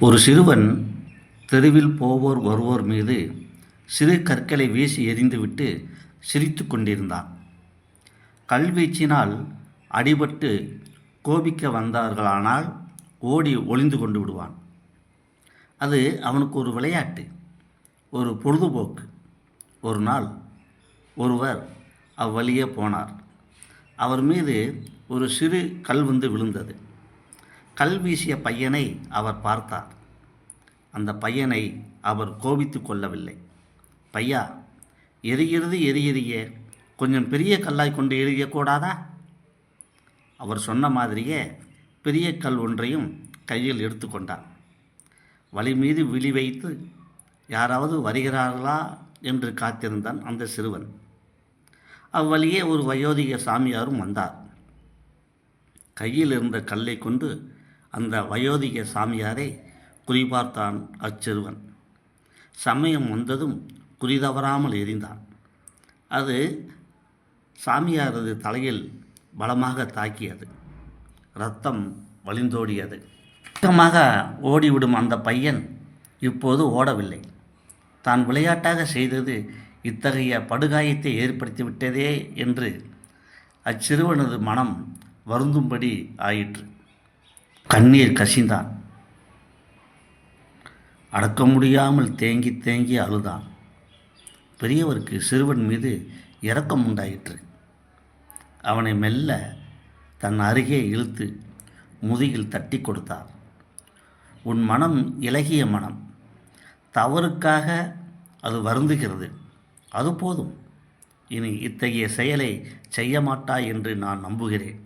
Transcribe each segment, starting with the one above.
ஒரு சிறுவன் தெருவில் போவோர் வருவோர் மீது சிறு கற்களை வீசி எறிந்துவிட்டு சிரித்து கொண்டிருந்தான். கல்வீச்சினால் அடிபட்டு கோபிக்க வந்தார்களானால் ஓடி ஒளிந்து கொண்டு விடுவான். அது அவனுக்கு ஒரு விளையாட்டு ஒரு பொழுதுபோக்கு. ஒரு நாள் ஒருவர் அவ்வழியே போனார். அவர் மீது ஒரு சிறு கல் வந்து விழுந்தது. கல் வீசிய பையனை அவர் பார்த்தார். அந்த பையனை அவர் கோபித்து கொள்ளவில்லை. பையா எரிகிறது எரியறிய கொஞ்சம் பெரிய கல்லாய் கொண்டு எரியக்கூடாதா? அவர் சொன்ன மாதிரியே பெரிய கல் ஒன்றையும் கையில் எடுத்துக்கொண்டார் வழி மீது விழி வைத்து யாராவது வருகிறார்களா? என்று காத்திருந்தான் அந்த சிறுவன். அவ்வழியே ஒரு வயோதிக சாமியாரும் வந்தார். கையில் இருந்த கல்லை கொண்டு அந்த வயோதிக சாமியாரை குறிபார்த்தான் அச்சிறுவன். சமயம் வந்ததும் குறிதவறாமல் எரிந்தான். அது சாமியாரது தலையில் பலமாக தாக்கியது. ரத்தம் வழிந்தோடியது. வேகமாக ஓடிவிடும் அந்த பையன் இப்போது ஓடவில்லை. தான் விளையாட்டாக செய்தது இத்தகைய படுகாயத்தை ஏற்படுத்திவிட்டதே என்று அச்சிறுவனது மனம் வருந்தும்படி ஆயிற்று. கண்ணீர் கசிந்தான். அடக்க முடியாமல் தேங்கி தேங்கி அழுதான். பெரியவருக்கு சிறுவன் மீது இரக்கம் உண்டாயிற்று. அவனை மெல்ல தன் அருகே இழுத்து முதுகில் தட்டி கொடுத்தார். உன் மனம் இலகிய மனம். தவறுக்காக அது வருந்துகிறது. அது போதும். இனி இத்தகைய செயலை செய்ய மாட்டாய் என்று நான் நம்புகிறேன்.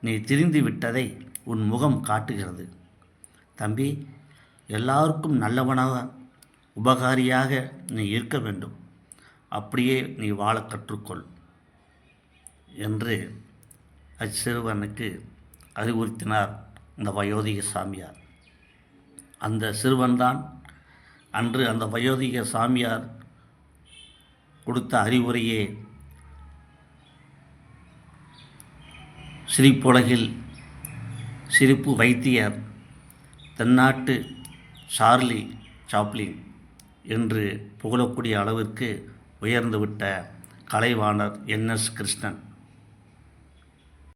நீ திரிந்து விட்டதை உன் முகம் காட்டுகிறது. தம்பி எல்லாருக்கும் நல்லவனாக உபகாரியாக நீ இருக்க வேண்டும். அப்படியே நீ வாழ கற்றுக்கொள் என்று அச்சிறுவனுக்கு அறிவுறுத்தினார் அந்த வயோதிக சாமியார். அந்த சிறுவன்தான் அன்று அந்த வயோதிக சாமியார் கொடுத்த அறிவுரையே சிரிப்புலகில் சிரிப்பு வைத்தியர் தென்னாட்டு சார்லி சாப்ளின் என்று புகழக்கூடிய அளவிற்கு உயர்ந்துவிட்ட கலைவாணர் என் எஸ் கிருஷ்ணன்.